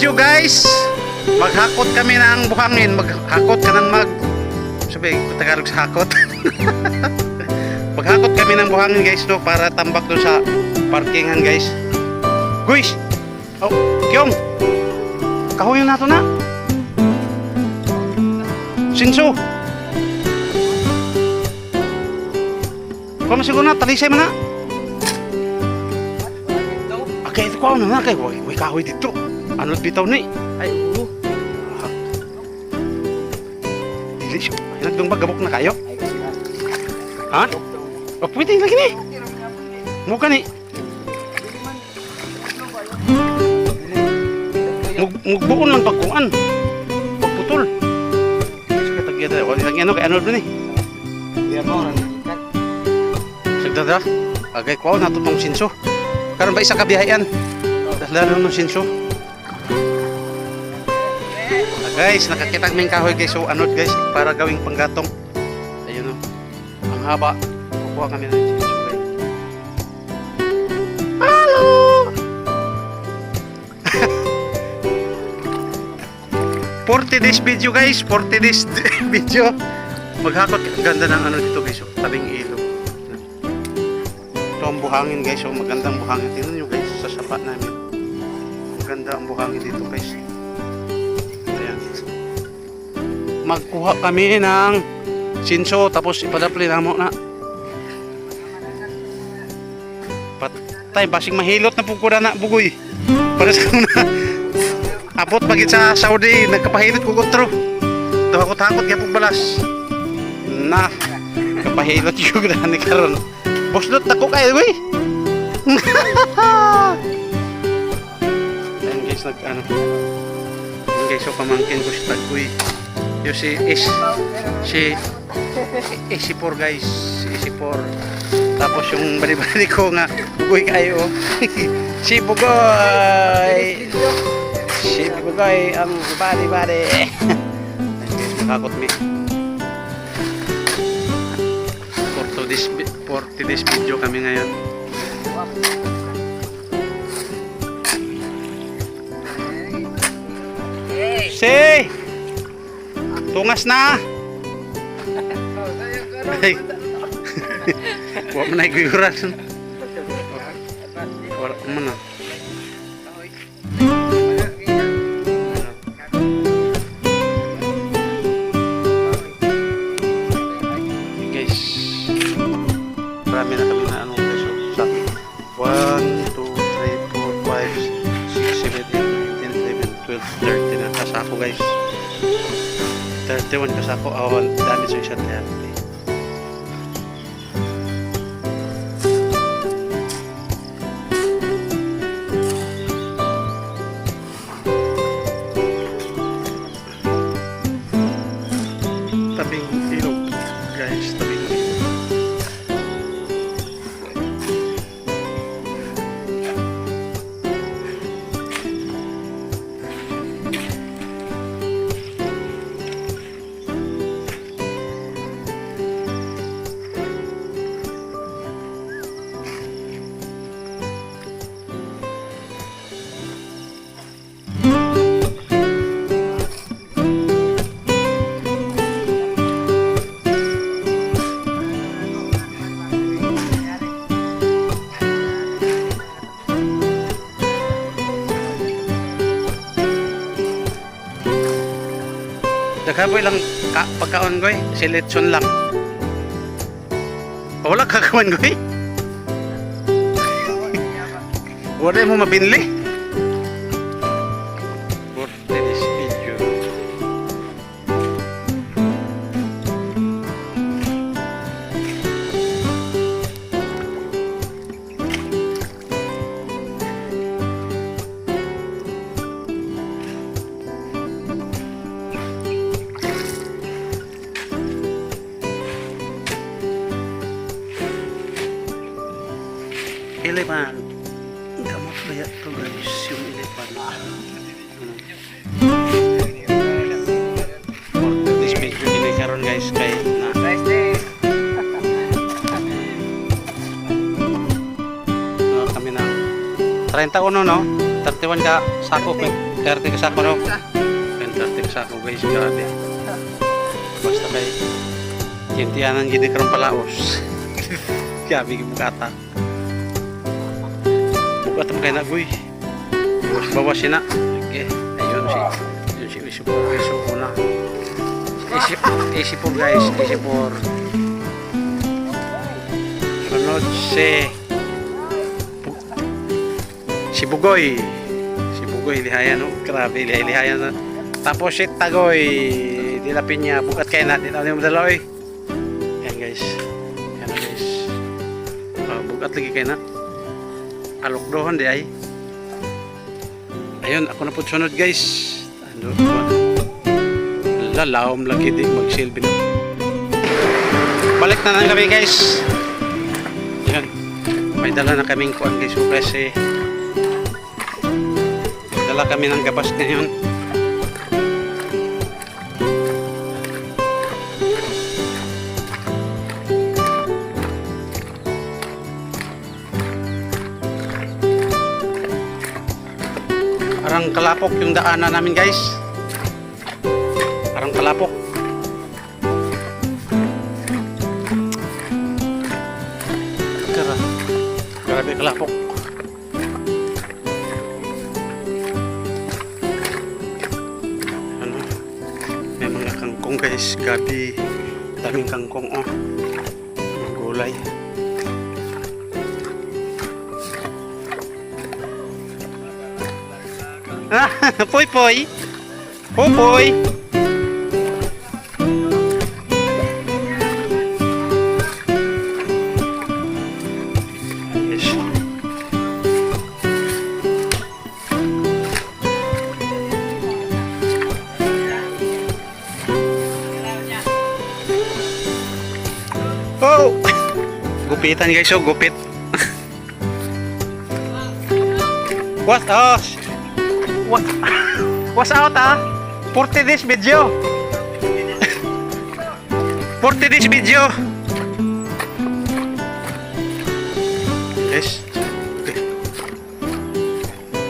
video guys. Maghakot kami ng buhangin. Maghakot ka ng mag... Sabi, Tagalog sa hakot. Maghakot kami ng buhangin guys no para tambak doon sa parkingan guys. Guys! Oh, Kyong! Kahoy na to na. Sinso! Kung siguro na, talisay mo na. Okay, ito ko na na kay kahoy dito. Ano bitaw ni? Ay, ulo. Ah. Dili siya. Nagdong bagabok na kayo. Ha? O, pwede lagi ni. Muka ni. Mug mugbuon lang pagkuan. Pagputol. Sige tagya da. Wala lagi ano kay ano doon ni. Sagdada. Agay ko na to tong sinso. Karon ba isa ka biyayan? Lalo ng sinso. Ah, guys, nakakita kaming kahoy guys. So anod guys para gawing panggatong. Ayun o. Ang haba. Kukuha kami ng guys. Hello! 40 days video guys, 40 days video. Maghakot, ganda ng ano dito guys, oh, tabing ilog. Ito ang buhangin guys, oh, magandang buhangin. Tingnan nyo guys, sa sapa namin. Maganda ang buhangin dito guys. Magkuha kami ng sinso, tapos ipadapli na mo na. Patay, basing mahilot na pugkura na bugoy. Para sa na. Abot pagit sa Saudi, nagkapahilot ko kontro. Ito ako takot kaya balas. Na, kapahilot yung gani karon. Boslot na ko kayo, wey. Ayan guys, nag ano. Ayan guys, so pamangkin ko si Tagboy. Yung si Is, si Isipor guys, si Isipor. Tapos yung bali-bali ko nga, bugoy kayo. si Bugoy! Si Bugoy, ang bali-bali. Guys, nakakot me. For to this, vi- for to this video kami ngayon. Si! Tungas na! Ay. Huwag mo na iguyuran. Wala mo na. guys marami na 31 kasako awan dami sa isang Nagkaboy lang ka, pagkaon goy, selection lang. Wala kakawan goy. Wala mo mabinli. Elepan. Gamot ba yan to guys? Yung elepan. This video ginikaroon guys kay na no, kami ng 31 no 31 ka sako kay 30 ka sako no? 30 ka sako guys, grabe. Basta kay Tintiyanan gini karong palaos. Grabe yung bukata. Bukata mo kay na guy. Bawas siya na. Okay. Ayun si yun si Iso po. Iso po na. Easy, easy po guys. Easy po. Sunod si si Bugoy. Si Bugoy lihayan no. Grabe lihay lihayan na. Tapos si Tagoy. Dilapin niya. Bukat kayo na. Di na mo dalaw guys. Yan guys. Uh, bukat lagi kayo na. Alok doon di ay. Ayun, ako na po sunod guys. Ano, lalawom lagi di magsilbi na. Balik na lang kami guys. Yan. May dala na kaming kuan guys. So, dala kami ng gabas ngayon. Parang kalapok yung daanan namin guys. Parang kalapok. Kara. Grabe kalapok. Ano? May mga kangkong guys. Gabi. Daming kangkong oh. Gulay. Ah, poy poy. Popoy. Yes. Oh! Gupitan guys, oh, gupit. What? Oh, What? What's out ah? 40 this video. 40 this video. Okay.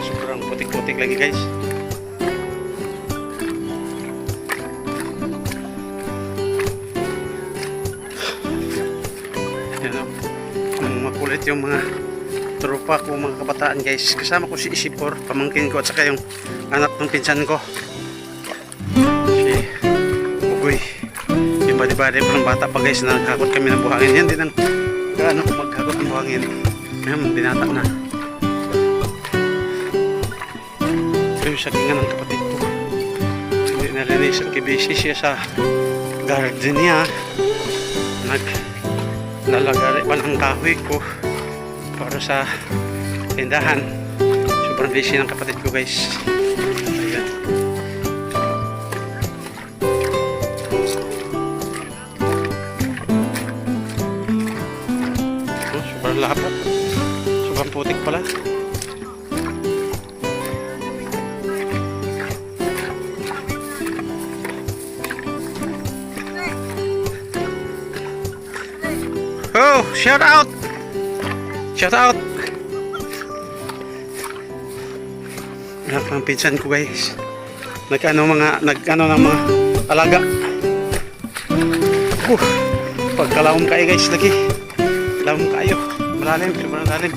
Sobrang putik-putik lagi guys. Yan o. Makulit yung mga tropa ko mga kabataan guys. Kasama ko si Isipor pamangkin ko at saka yung anak ng pinsan ko. Si Ugoy yung badi-badi pa bata pa guys na naghakot kami ng buhangin. Yan din ang gaano maghakot ng buhangin. Ngayon binata na. Yung sakingan ng kapatid ko. Hindi narinig at kibisi siya sa garden niya. Nag lalagari pa ng kahoy ko para sa tindahan. Sobrang busy ng kapatid ko guys. Oh, Oh, shout out! Shout out! Anak ng ko guys. Nag-ano mga, nag-ano ng mga alaga. Uh, pagkalawom kayo guys lagi. Kalawom kayo. Malalim, malalim.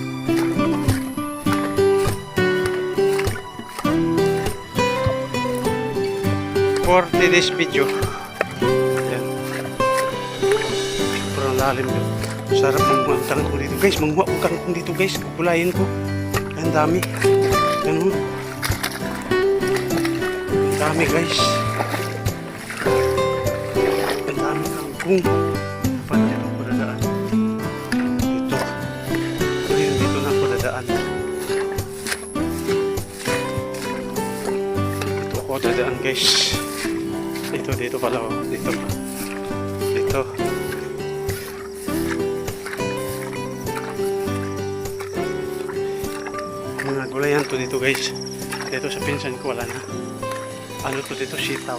For today's video. Yan. Sobrang lalim yun. Sarap ng mga kangkong dito guys. Manguha ko kangkong dito guys. Kukulayin ko. Ang dami. Ano? Ang dami guys. Ang dami kangkong. Dapat dito ako dadaan. Dito. Ayun, dito na ako dadaan. Dito ako dadaan guys. Dito, dito pala. Dito. Dito. to dito guys. Dito sa pinsan ko wala na. Ano to dito sitaw.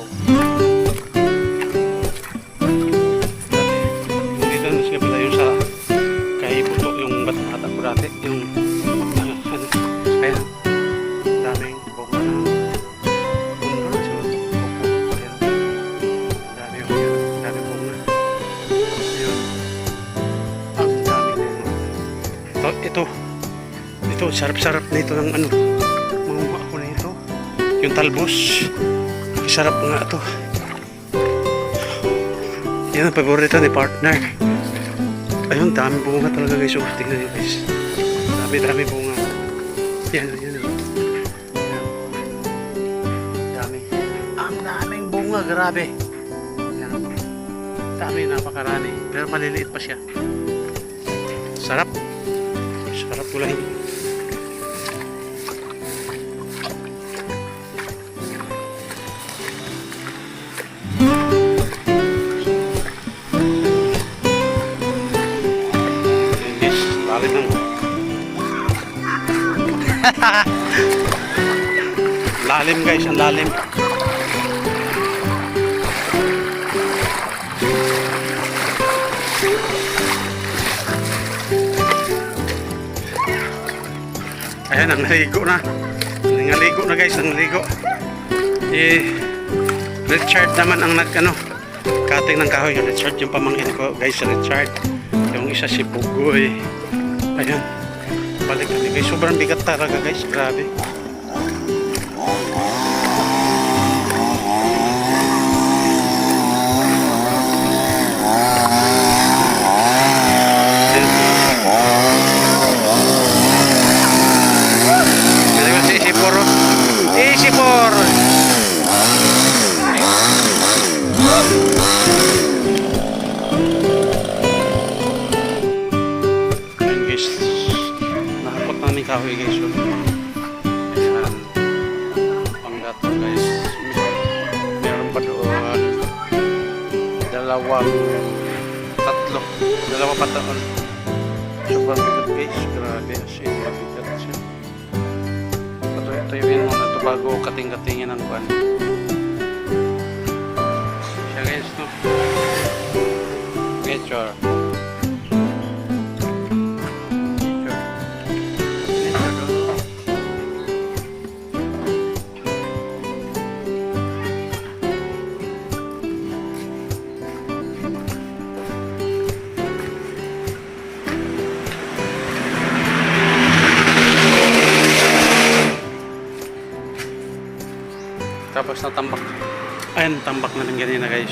Dito na siya pala yung sa kay puto yung bata-bata ko dati yung ano ano kaya daming bunga na. Ito. Ito sarap-sarap na ito ng ano talbos. Sarap nga ito. Yan ang paborito ni partner. Ayun, dami bunga talaga guys. Oh, tingnan nyo guys. Dami, dami bunga. Yan, yan. oh. Yan. Dami. Ang daming bunga, grabe. Yan. Dami, napakarami. Pero maliliit pa siya. Sarap. Sarap gulahin. lalim guys, ang lalim. Ayan, ang naligo na. Nangaligo na guys, ang naligo. Eh, Richard naman ang nag, ano, cutting ng kahoy. Richard yung pamangkin ko, guys, Richard. Yung isa si Bugoy. Ayan. Balik kami guys. Sobrang bigat talaga guys. Grabe. Kasi ko Dalawang tatlo. Dalawa pa doon. Sobrang bigat guys. Grabe. As in, mabigat siya. Patuloy-tuyuin mo na ito bago kating-katingin ang kwan. Tapos natambak. Ayun, tambak na ng ganyan na guys.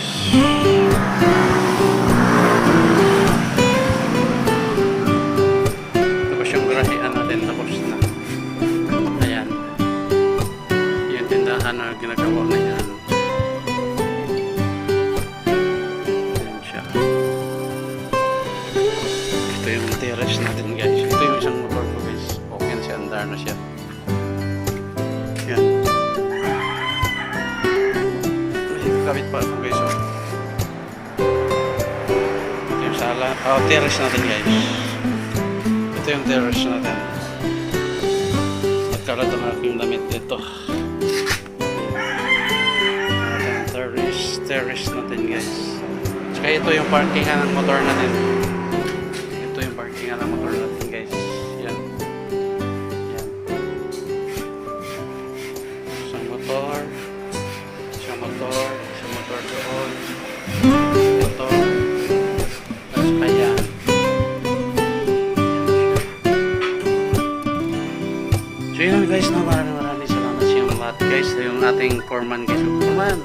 May kabit pa ako guys. Oh. Ito yung sala. Oh, terrace natin guys. Ito yung terrace natin. Nagkalat ang aking damit dito. Terrace, terrace natin guys. Tsaka ito yung parkingan ng motor natin. Ating foreman guys. Oh, Foreman,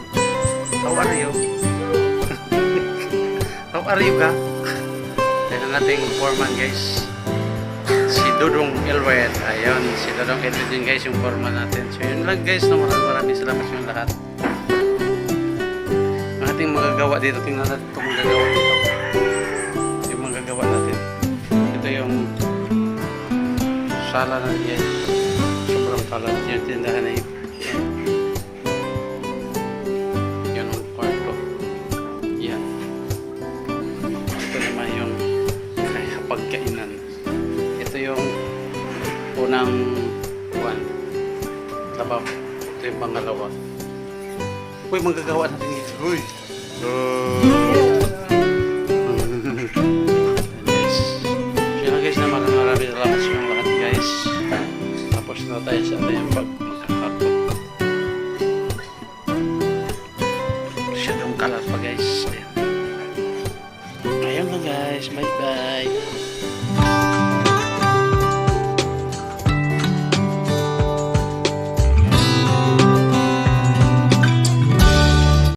how are you? how are you ka? Ito yung ating foreman guys. Si Dudong Elwet. Ayun, si Dudong Elwet yun guys yung foreman natin. So yun lang guys, no, maraming maraming salamat sa yung lahat. Ang ating magagawa dito, tingnan natin itong magagawa dito. Yung magagawa natin. Ito yung sala na guys. Sobrang kalat yung tindahan na yun. Unang one. Tabaw. Ito yung pangalawa. Uy, magagawa natin ito. Uy! yes. Kaya na guys na maraming salamat sa inyong lahat guys. Tapos na tayo sa ating pag magkakapot. Masyadong kalat pa guys. Ayan. Ayun lang guys. Bye bye.